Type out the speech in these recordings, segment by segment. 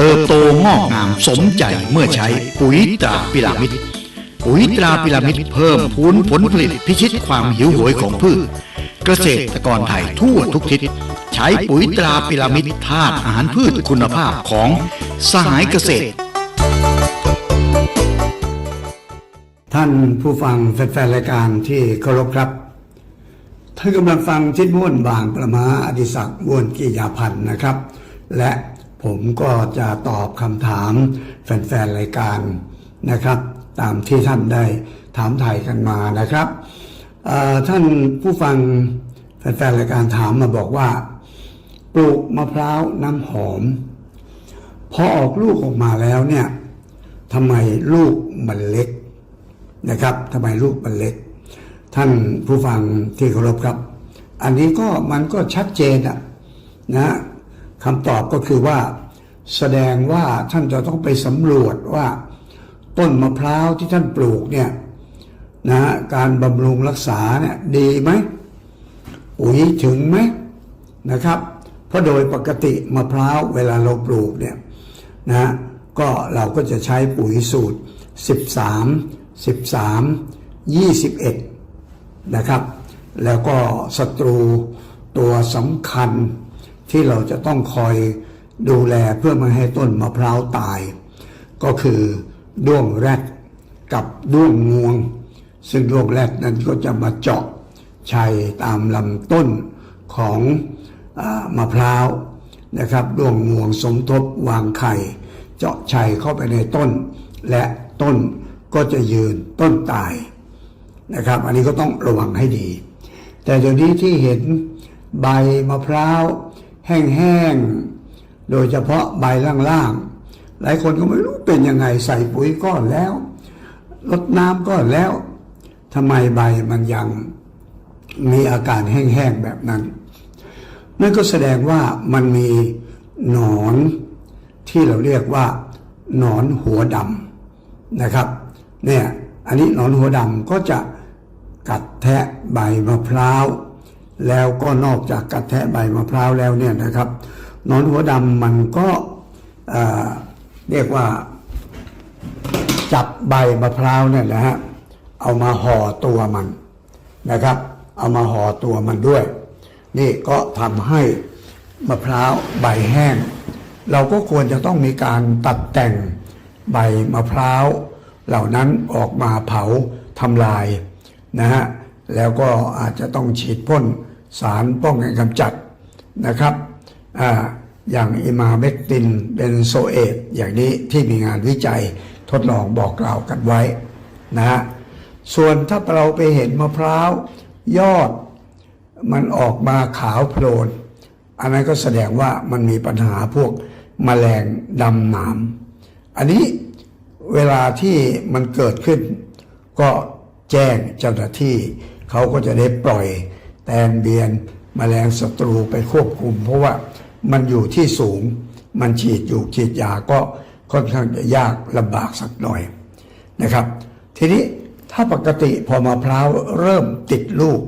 เติบโตงอกงามสมใจเมื่อใช้ปุ๋ยตราพิรามิดปุ๋ยตราพิรามิดเพิ่มพูนผลผลิตพิชิตความหิวโหยของพืช เกษตรกรไทยทั่วทุกทิศ ใช้ปุ๋ยตราพิรามิดธาตุอาหารพืชคุณภาพของสหายเกษตร ท่านผู้ฟังแฟนๆรายการที่เคารพครับท่านกำลังฟังชิดม่วนบางประมาอดิศักดิ์ม่วนกิยาพันธ์นะครับ และ ผมก็จะตอบคำถามแฟนๆรายการนะครับ ตามที่ท่านได้ถามไทยกันมานะครับ ท่านผู้ฟังแฟนๆรายการถามมาบอกว่า ปลูกมะพร้าวน้ำหอม พอออกลูกออกมาแล้วเนี่ยทำไมลูกมันเล็กนะครับทำไมลูกมันเล็ก ท่านผู้ฟังที่เคารพครับ อันนี้ก็มันก็ชัดเจนอะนะ คำตอบก็คือว่า แสดงว่าท่านจะต้องไปสำรวจว่า ต้นมะพร้าวที่ท่านปลูกเนี่ยนะการบำรุงรักษาเนี่ยดีไหมปุ๋ยถึงไหมนะครับ เพราะโดยปกติมะพร้าวเวลาเราปลูกเนี่ยนะก็เราก็จะใช้ปุ๋ยสูตร 13 13 21 นะครับ แล้วก็ศัตรูตัวสำคัญ ที่เราจะต้องคอยดูแลเพื่อไม่ให้ต้นมะพร้าวตาย ก็คือด้วงแรดกับด้วงงวง ซึ่งด้วงแรดนั้นก็จะมาเจาะชัยตามลำต้นของอมะพร้าวนะครับด้วงงวงสมทบวางไข่ เจาะชัยเข้าไปในต้น และต้นก็จะยืนต้นตายนะครับ อันนี้ก็ต้องระวังให้ดี แต่เดี๋ยวนี้ที่เห็นใบมะพร้าว แห้งๆ โดยเฉพาะใบล่างๆ หลายคนก็ไม่รู้เป็นยังไงใส่ปุ๋ยก้อนแล้วลดน้ำก้อนแล้วทำไมใบมันยังมีอาการแห้งๆแบบนั้น นั่นก็แสดงว่ามันมีหนอนที่เราเรียกว่าหนอนหัวดำนะครับ เนี่ย อันนี้หนอนหัวดำก็จะกัดแทะใบมะพร้าว แล้วก็นอกจากกัดแทะใบมะพร้าวแล้วเนี่ยนะครับนอนหัวดำมันก็เอ่อเรียกว่าจับใบมะพร้าวเนี่ยนะฮะเอามาห่อตัวมันนะครับ เอามาห่อตัวมันด้วย นี่ก็ทำให้มะพร้าวใบแห้ง เราก็ควรจะต้องมีการตัดแต่งใบมะพร้าว เหล่านั้นออกมาเผาทำลายนะฮะแล้วก็อาจจะต้องฉีดพ่น สารป้องกันกำจัดนะครับออย่างอิมาเมกตินเบนโซเอตอย่างนี้ที่มีงานวิจัยทดลองบอกกล่าวกันไว้นะฮะส่วนถ้าเราไปเห็นมะพร้าว ยอดมันออกมาขาวโพลน อันนั้นก็แสดงว่ามันมีปัญหาพวกแมลงดำหนาม อันนี้เวลาที่มันเกิดขึ้น ก็แจ้งเจ้าหน้าที่ เขาก็จะได้ปล่อย แตนเบียนแมลงศัตรูไปควบคุม เพราะว่ามันอยู่ที่สูง มันฉีดอยู่ฉีดยาก็ค่อนข้างจะยากลำบากสักหน่อยนะครับ ทีนี้ถ้าปกติพอมะพร้าวเริ่มติดลูก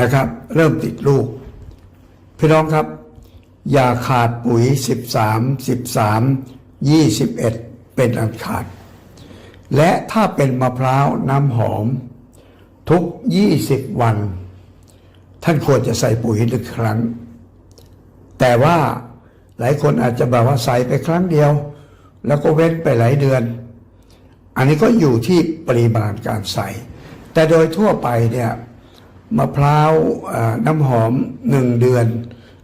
นะครับ เริ่มติดลูก พี่น้องครับ อย่าขาดปุ๋ย 13 13 21 เป็นอันขาด และถ้าเป็นมะพร้าวน้ำหอม ทุก 20 วัน ท่านควรจะใส่ปุ๋ยหนึ่งครั้ง แต่ว่าหลายคนอาจจะบอกว่าใส่ไปครั้งเดียว แล้วก็เว้นไปหลายเดือน อันนี้ก็อยู่ที่ปริมาณการใส่ แต่โดยทั่วไปเนี่ยมะพร้าวน้ำหอมหนึ่งเดือน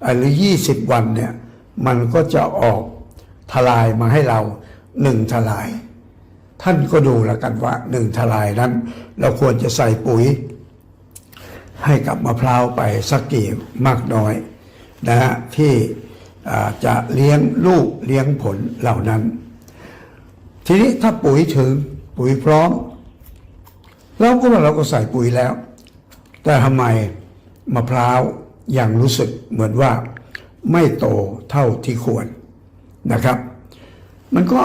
เอ่อหรือ 20 วันเนี่ยมันก็จะออกทลายมาให้เราหนึ่งทลาย ท่านก็ดูแล้วกันว่าหนึ่งทลายนั้น เราควรจะใส่ปุ๋ย ให้กับมะพร้าวไปสักกี่มากน้อยนะฮะที่จะเลี้ยงลูกเลี้ยงผลเหล่านั้น ทีนี้ถ้าปุ๋ยถึงปุ๋ยพร้อม เราก็ว่าเราก็ใส่ปุ๋ยแล้ว แต่ทำไมมะพร้าวยังรู้สึกเหมือนว่าไม่โตเท่าที่ควรนะครับ มันก็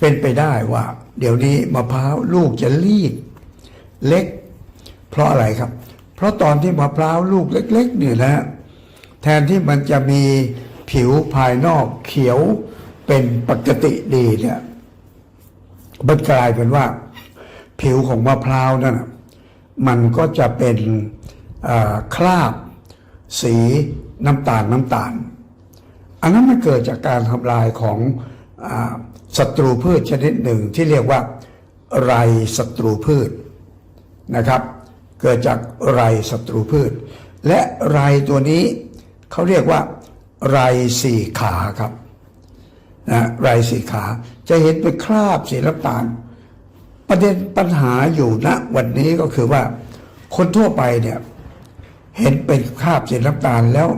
เป็นไปได้ว่า เดี๋ยวนี้มะพร้าวลูกจะรีบเล็ก เพราะอะไรครับ ราะตอนที่มะพร้าวลูกเล็กๆเนี่ยนะแทนที่มันจะมีผิวภายนอกเขียวเป็นปกติดีเนี่ยมันกลายเป็นว่า ผิวของมะพร้าวนั่นมันก็จะเป็นคราบ สีน้ำตาลน้ำตาล อันนั้นมันเกิดจากการทำลายของศัตรูพืชชนิดหนึ่งที่เรียกว่าไรศัตรูพืชนะครับ เกิดจากไรศัตรูพืช และไรตัวนี้เขาเรียกว่าไรสี่ขาครับนะไรสี่ขาจะเห็นเป็นคราบสีน้ำตาล ประเด็นปัญหาอยู่ณวันนี้ก็คือว่า คนทั่วไปเนี่ยเห็นเป็นคราบสีน้ำตาลแล้ว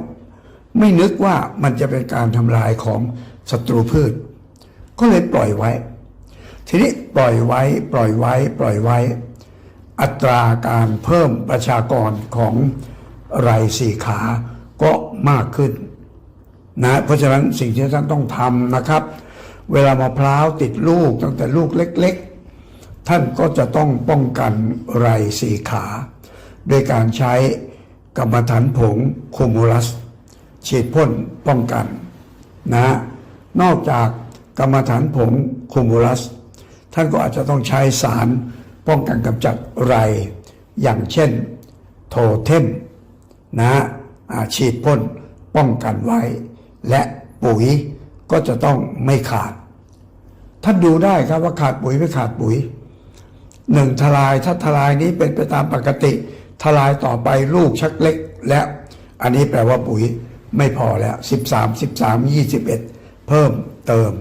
ไม่นึกว่ามันจะเป็นการทำลายของศัตรูพืช ก็เลยปล่อยไว้ ทีนี้ปล่อยไว้ ปล่อยไว้ ปล่อยไว้ อัตราการเพิ่มประชากรของไรสีขาก็มากขึ้นนะเพราะฉะนั้นสิ่งที่ท่านต้องทำนะครับ เวลามะพร้าวติดลูกตั้งแต่ลูกเล็ก ๆ ท่านก็จะต้องป้องกันไรสีขาโดยการใช้กรรมฐานผงคูมูลัส ฉีดพ่นป้องกันนะนอกจากกรรมฐานผงคูมูลัส ท่านก็อาจจะต้องใช้สาร ป้องกันกำจัดไรอย่างเช่นโทเทมนะอาฉีดพ่นป้องกันไว้ และปุ๋ยก็จะต้องไม่ขาด ท่านดูได้ครับว่าขาดปุ๋ยไม่ขาดปุ๋ยหนึ่งทลายถ้าทลายนี้เป็นไปตามปกติ ทลายต่อไปลูกชักเล็ก และอันนี้แปลว่าปุ๋ยไม่พอแล้ว 13 13 21 เพิ่มเติม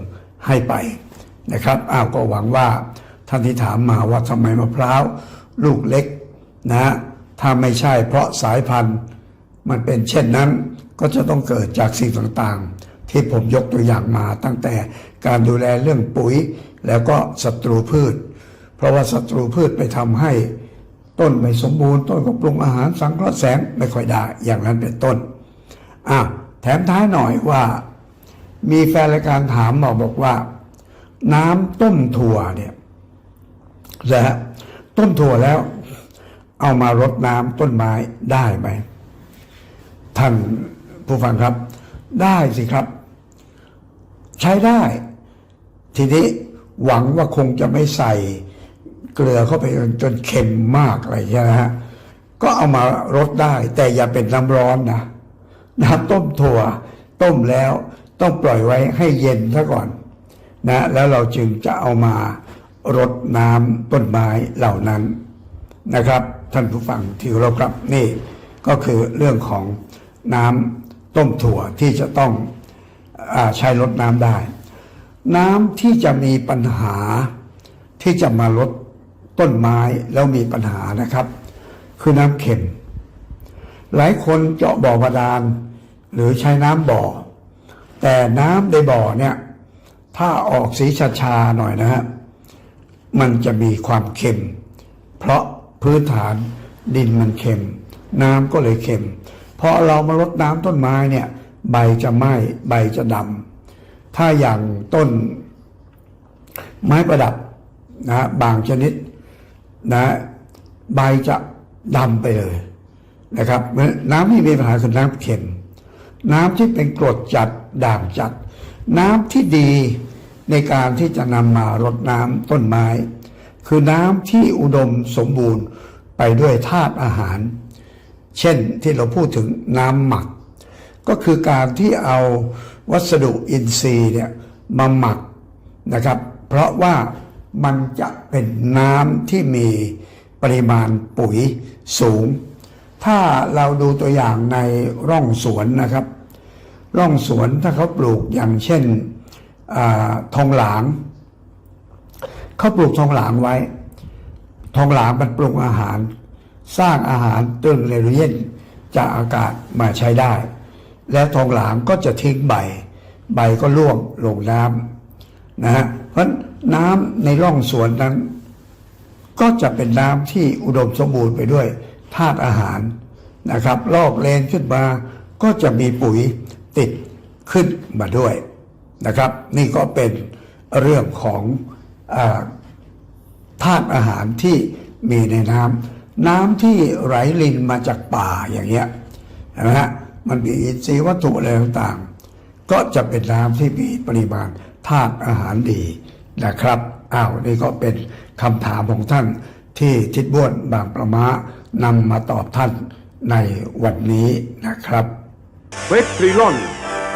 ให้ไปนะครับอ้าวก็หวังว่า ท่านที่ถามมาว่าทำไมมะพร้าวลูกเล็กนะถ้าไม่ใช่เพราะสายพันธุ์มันเป็นเช่นนั้นก็จะต้องเกิดจากสิ่งต่างๆ ที่ผมยกตัวอย่างมาตั้งแต่การดูแลเรื่องปุ๋ย แล้วก็ศัตรูพืช เพราะว่าศัตรูพืชไปทำให้ต้นไม่สมบูรณ์ต้นก็ปรุงอาหารสังเคราะห์แสงไม่ค่อยได้อย่างนั้นเป็นต้นอะแถมท้ายหน่อยว่า มีแฟนรายการถามมาบอกว่า น้ำต้มถั่วเนี่ย นะฮะต้มถั่วแล้ว เอามารดน้ำต้นไม้ได้ไหมท่านผู้ฟังครับ ได้สิครับ ใช้ได้ ทีนี้หวังว่าคงจะไม่ใส่เกลือเข้าไปจนจนเค็มมากอะไรใช่ไหมฮะก็เอามารดได้ แต่อย่าเป็นน้ำร้อนนะน้ำต้มถั่ว ต้มแล้วต้องปล่อยไว้ให้เย็นซะก่อนนะแล้วเราจึงจะเอามา รดน้ำต้นไม้เหล่านั้นนะครับ ท่านผู้ฟังที่เราครับนี่ก็คือเรื่องของน้ำต้มถั่วที่จะต้องอใช้รดน้ำได้ น้ำที่จะมีปัญหาที่จะมาลดต้นไม้แล้วมีปัญหานะครับ คือน้ำเค็ม หลายคนเจาะบ่อบาดาล หรือใช้น้ำบ่อ แต่น้ำในบ่อเนี่ยถ้าออกสีชาๆหน่อยนะฮะ มันจะมีความเค็ม เพราะพื้นฐานดินมันเค็ม น้ำก็เลยเค็มพอเรามาลดน้ำต้นไม้เนี่ยใบจะไหม้ใบจะดำถ้าอย่างต้น ไม้ประดับนะบางชนิดนะใบจะดำไปเลยนะครับเพราะฉะนั้นน้ำที่มีปัญหาคือน้ำเค็ม น้ำที่เป็นกรดจัดด่างจัด น้ำที่ดี ในการที่จะนำมารดน้ำต้นไม้ คือน้ำที่อุดมสมบูรณ์ไปด้วยธาตุอาหาร เช่นที่เราพูดถึงน้ำหมัก ก็คือการที่เอาวัสดุอินทรีย์เนี่ยมาหมักนะครับ เพราะว่ามันจะเป็นน้ำที่มีปริมาณปุ๋ยสูง ถ้าเราดูตัวอย่างในร่องสวนนะครับ ร่องสวนถ้าเขาปลูกอย่างเช่น ทองหลางเขาปลูกทองหลางไว้ ทองหลางมันปรุงอาหาร สร้างอาหารตึงเรเยนจากอากาศมาใช้ได้ แล้วทองหลางก็จะทิ้งใบ ใบก็ร่วงลงน้ำนะฮะเพราะน้ำในร่องสวนนั้น ก็จะเป็นน้ำที่อุดมสมบูรณ์ไปด้วยธาตุอาหารนะครับลอกเลนขึ้นมาก็จะมีปุ๋ยติดขึ้นมาด้วย นะครับ นี่ก็เป็นเรื่องของอธาตุอาหารที่มีในน้ำน้ำที่ไหลลินมาจากป่าอย่างเงี้ยนไหมฮะมันมีอินทรีย์วัตถุอะไรต่างๆ ก็จะเป็นน้ำที่มีปริมาณธาตุอาหารดีนะครับอ้าวนี่ก็เป็นคำถามของท่านที่ทิดบ้วนบางประมานำมาตอบท่านในวันนี้นะครับเฟสทริลอน